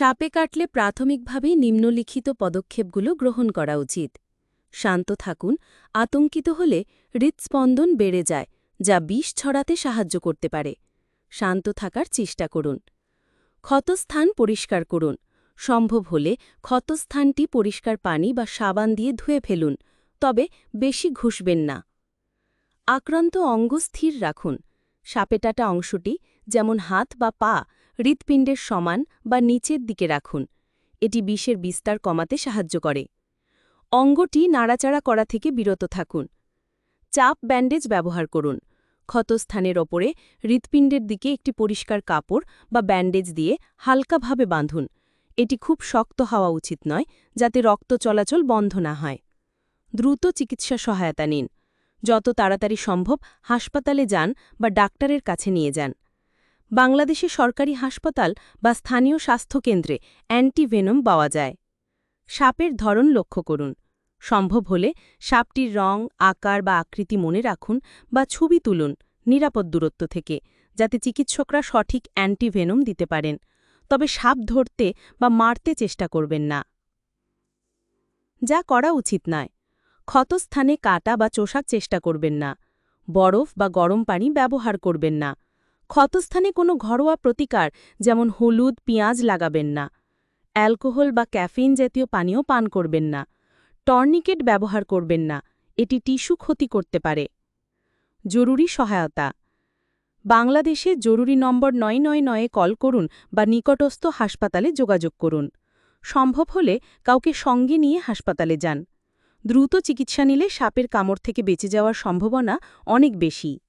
সাপে কাটলে প্রাথমিকভাবেই নিম্নলিখিত পদক্ষেপগুলো গ্রহণ করা উচিত। শান্ত থাকুন, আতঙ্কিত হলে হৃৎস্পন্দন বেড়ে যায়, যা বিষ ছড়াতে সাহায্য করতে পারে। শান্ত থাকার চেষ্টা করুন। ক্ষতস্থান পরিষ্কার করুন। সম্ভব হলে ক্ষতস্থানটি পরিষ্কার পানি বা সাবান দিয়ে ধুয়ে ফেলুন, তবে বেশি ঘুষবেন না। আক্রান্ত অঙ্গ স্থির রাখুন। সাপেটাটা অংশটি যেমন হাত বা পা হৃৎপিণ্ডের সমান বা নিচের দিকে রাখুন। এটি বিষের বিস্তার কমাতে সাহায্য করে। অঙ্গটি নাড়াচাড়া করা থেকে বিরত থাকুন। চাপ ব্যান্ডেজ ব্যবহার করুন। ক্ষতস্থানের ওপরে হৃৎপিণ্ডের দিকে একটি পরিষ্কার কাপড় বা ব্যান্ডেজ দিয়ে হালকাভাবে বাঁধুন। এটি খুব শক্ত হওয়া উচিত নয়, যাতে রক্ত চলাচল বন্ধ না হয়। দ্রুত চিকিৎসা সহায়তা নিন। যত তাড়াতাড়ি সম্ভব হাসপাতালে যান বা ডাক্তারের কাছে নিয়ে যান। বাংলাদেশে সরকারি হাসপাতাল বা স্থানীয় স্বাস্থ্যকেন্দ্রে অ্যান্টিভেনম পাওয়া যায়। সাপের ধরন লক্ষ্য করুন। সম্ভব হলে সাপটির রং, আকার বা আকৃতি মনে রাখুন বা ছবি তুলুন নিরাপদ দূরত্ব থেকে, যাতে চিকিৎসকরা সঠিক অ্যান্টিভেনম দিতে পারেন। তবে সাপ ধরতে বা মারতে চেষ্টা করবেন না। যা করা উচিত নয়। ক্ষতস্থানে কাটা বা চোষার চেষ্টা করবেন না। বরফ বা গরম পানি ব্যবহার করবেন না। ক্ষতস্থানে কোনো ঘরোয়া প্রতিকার, যেমন হলুদ, পেঁয়াজ লাগাবেন না। অ্যালকোহল বা ক্যাফিন জাতীয় পানীয় পান করবেন না। টর্নিকেট ব্যবহার করবেন না। এটি টিস্যু ক্ষতি করতে পারে। জরুরি সহায়তা। বাংলাদেশে জরুরি নম্বর নয় নয় নয়ে কল করুন বা নিকটস্থ হাসপাতালে যোগাযোগ করুন। সম্ভব হলে কাউকে সঙ্গে নিয়ে হাসপাতালে যান। দ্রুত চিকিৎসা নিলে সাপের কামড় থেকে বেঁচে যাওয়ার সম্ভাবনা অনেক বেশি।